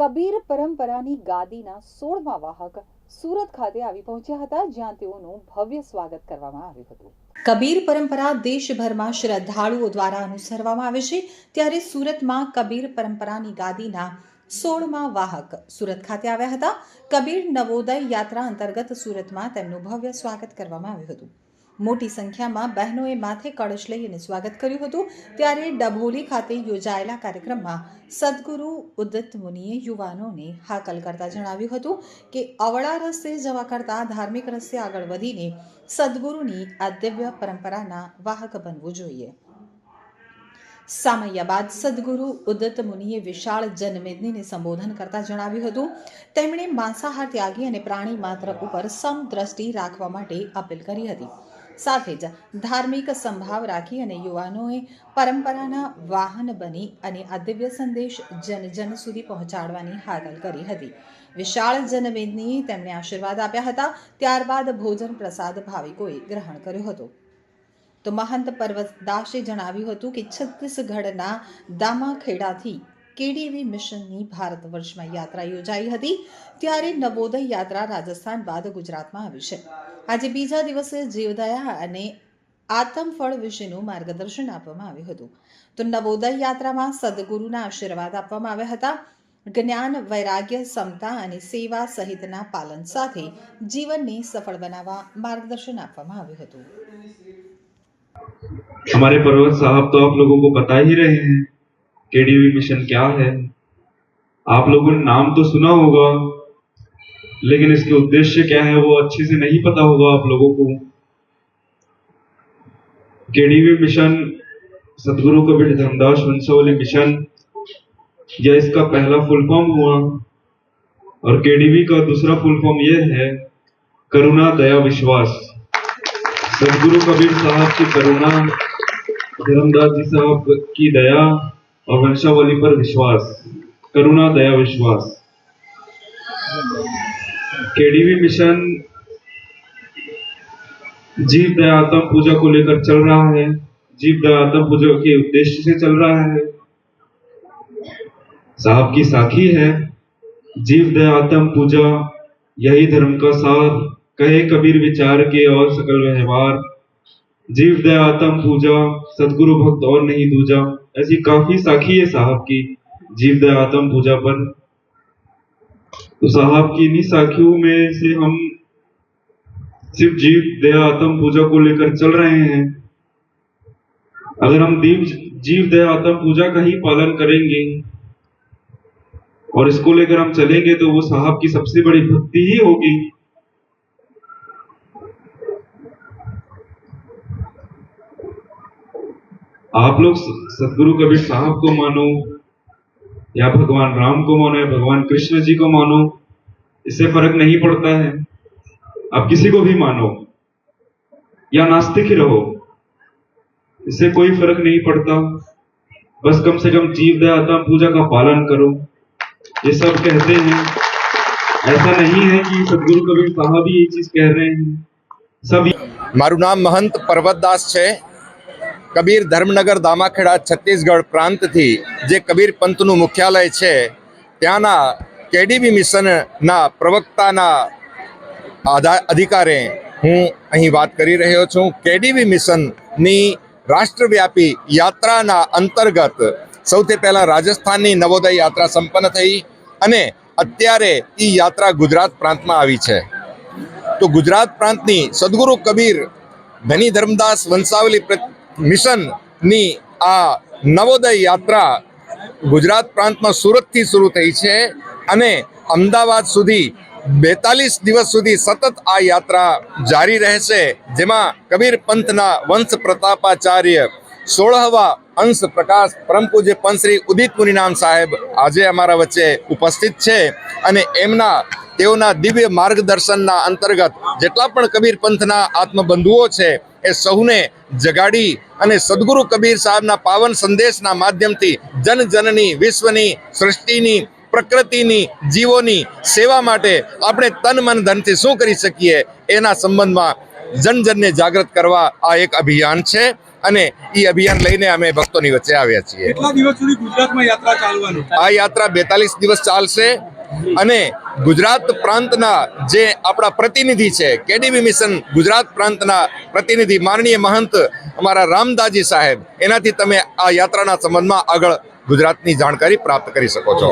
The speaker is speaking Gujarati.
કબીર પરંપરાની ગાદીના સોળમા વાહક સુરત ખાતે આવી પહોંચ્યા હતા, જ્યાં તેઓનું ભવ્ય સ્વાગત કરવામાં આવ્યું હતું. કબીર પરંપરા દેશભરમાં શ્રદ્ધાળુઓ દ્વારા અનુસરવામાં આવે છે, ત્યારે સુરતમાં કબીર પરંપરાની ગાદીના સોળમા વાહક સુરત ખાતે આવ્યા હતા. કબીર નવોદય યાત્રા અંતર્ગત સુરતમાં તેમનું ભવ્ય સ્વાગત કરવામાં આવ્યું હતું. મોટી સંખ્યામાં બહેનોએ માથે કળશ લઈને સ્વાગત કર્યું હતું. ત્યારે ડભોલી ખાતે યોજાયેલા કાર્યક્રમમાં સદગુરુ ઉદત મુનિએ યુવાનોને હાકલ કરતા જણાવ્યું હતું કે અવળા રસ્તે જવા કરતાં ધાર્મિક રસ્તે આગળ વધીને સદગુરુની આ પરંપરાના વાહક બનવું જોઈએ. સામૈયા બાદ સદગુરુ ઉદત મુનિએ વિશાળ જનમેદનીને સંબોધન કરતા જણાવ્યું હતું. તેમણે માંસાહાર ત્યાગી અને પ્રાણી માત્ર ઉપર સમદ્રષ્ટિ રાખવા માટે અપીલ કરી હતી. સાથે જ ધાર્મિક સંભાવ રાખી અને યુવાનોએ પરંપરાના વાહન બની અને આ દિવ્ય સંદેશ જન જન સુધી પહોંચાડવાની હાકલ કરી હતી. વિશાળ જનમેદની તેમણે આશીર્વાદ આપ્યા હતા. ત્યારબાદ ભોજન પ્રસાદ ભાવિકોએ ગ્રહણ કર્યો હતો. તો મહંત પર્વતદાસે જણાવ્યું હતું કે છત્તીસગઢના દામાખેડાથી કેડીવી મિશનની ભારત વર્ષમાં યાત્રા યોજાઈ હતી ત્યારે નવોદય યાત્રા રાજસ્થાન બાદ ગુજરાતમાં આવી છે આજે બીજા દિવસે જીવદયા અને આતમફળ વિશેનું માર્ગદર્શન આપવામાં આવ્યું હતું તો નવોદય યાત્રામાં સદગુરુના આશીર્વાદ આપવામાં આવ્યા હતા જ્ઞાન વૈરાગ્ય સમતા અને સેવા સહિતના પાલન સાથે જીવનને સફળ બનાવવા માર્ગદર્શન આપવામાં આવ્યું હતું हमारे पर्वत साहब तो आप लोगों को बता ही रहे हैं केडीवी मिशन क्या है? आप लोगों ने नाम तो सुना होगा, लेकिन इसके उद्देश्य क्या है वो अच्छे से नहीं पता होगा आप लोगों को। केडीवी मिशन सदगुरु कबीर धर्मदास वंशावली मिशन यह इसका पहला फुल फॉर्म हुआ, और केडीवी का दूसरा फुल फॉर्म यह है, करुणा दया विश्वास। सदगुरु कबीर साहब की करुणा, धर्मदास जी साहब की दया और वंशावली पर विश्वास, करुणा, दया, विश्वास। केडीवी मिशन, जीव दयातम पूजा को लेकर चल रहा है। जीव दयातम पूजा के उद्देश्य से चल रहा है। साहब की साखी है। जीव दयातम पूजा, यही धर्म का सार। कहे कबीर विचार के और सकल व्यवहार। जीव दयातम पूजा, सदगुरु भक्त और नहीं दूजा। ऐसी काफ़ी साखी है साहब की। जीव आत्म पूजा पर। तो साहब की इन्हीं साखियों में से हम सिर्फ़ जीव दया आत्म पूजा को लेकर चल रहे हैं। अगर हम दीव जीव दया आत्म पूजा का ही पालन करेंगे और इसको लेकर हम चलेंगे तो वो साहब की सबसे बड़ी भक्ति ही होगी। आप लोग सदगुरु कबीर साहब को मानो, या भगवान राम को मानो, या भगवान कृष्ण जी को मानो, इससे फ़र्क नहीं पड़ता है। आप किसी को भी मानो, या नास्तिक ही रहो, इससे कोई फ़र्क नहीं पड़ता। बस कम से कम जीव दयाता पूजा का पालन करो। ये सब कहते हैं। ऐसा नहीं है कि सदगुरु कबीर साहब ही ये चीज़ कह रहे हैं। सब मारू नाम महंत पर्वत दास है કબીર ધર્મનગર દામાખેડા છત્તીસગઢ પ્રાંતથી જે કબીર પંથનું મુખ્યાલય છે, ત્યાંના કેડીબી મિશનના પ્રવક્તાના અધિકારે હું અહીં વાત કરી રહ્યો છું. કેડીબી મિશનની રાષ્ટ્રવ્યાપી યાત્રાના અંતર્ગત સૌથી પહેલાં રાજસ્થાનની નવોદય યાત્રા સંપન્ન થઈ અને અત્યારે એ યાત્રા ગુજરાત પ્રાંતમાં આવી છે. તો ગુજરાત પ્રાંતની સદગુરુ કબીર ધની ધર્મદાસ વંશાવલી મિશનની આ નવોદય યાત્રા ગુજરાત પ્રાંતમાં સુરતથી શરૂ થઈ છે અને અમદાવાદ સુધી બેતાલીસ દિવસ સુધી સતત આ યાત્રા જારી રહેશે, જેમાં કબીર પંથના વંશ પ્રતાપાચાર્ય, સોળહવા અંશ પ્રકાશ પરમ પૂજ્ય પંચ શ્રી ઉદિત મુનિનામ સાહેબ આજે અમારા વચ્ચે ઉપસ્થિત છે અને એમના તેઓના દિવ્ય માર્ગદર્શનના અંતર્ગત જેટલા પણ કબીર પંથના આત્મબંધુઓ છે એ સૌને જગાડી અને સદગુરુ કબીર સાહેબના પાવન સંદેશના માધ્યમથી જન જનની વિશ્વની સૃષ્ટિની પ્રકૃતિની જીવોની સેવા માટે આપણે તન મન ધનથી શું કરી શકીએ એના સંબંધમાં જન જનને જાગૃત કરવા આ એક અભિયાન છે અને એ અભિયાન લઈને અમે ભક્તોની વચ્ચે આવ્યા છીએ. આ યાત્રા બેતાલીસ દિવસ ચાલશે. અને ગુજરાત પ્રાંતના જે આપણા પ્રતિનિધિ છે, કેડીબી મિશન ગુજરાત પ્રાંતના પ્રતિનિધિ માનનીય મહંત અમારા રામદાજી સાહેબ, એનાથી તમે આ યાત્રાના સંબંધમાં આગળ ગુજરાતની જાણકારી પ્રાપ્ત કરી શકો છો.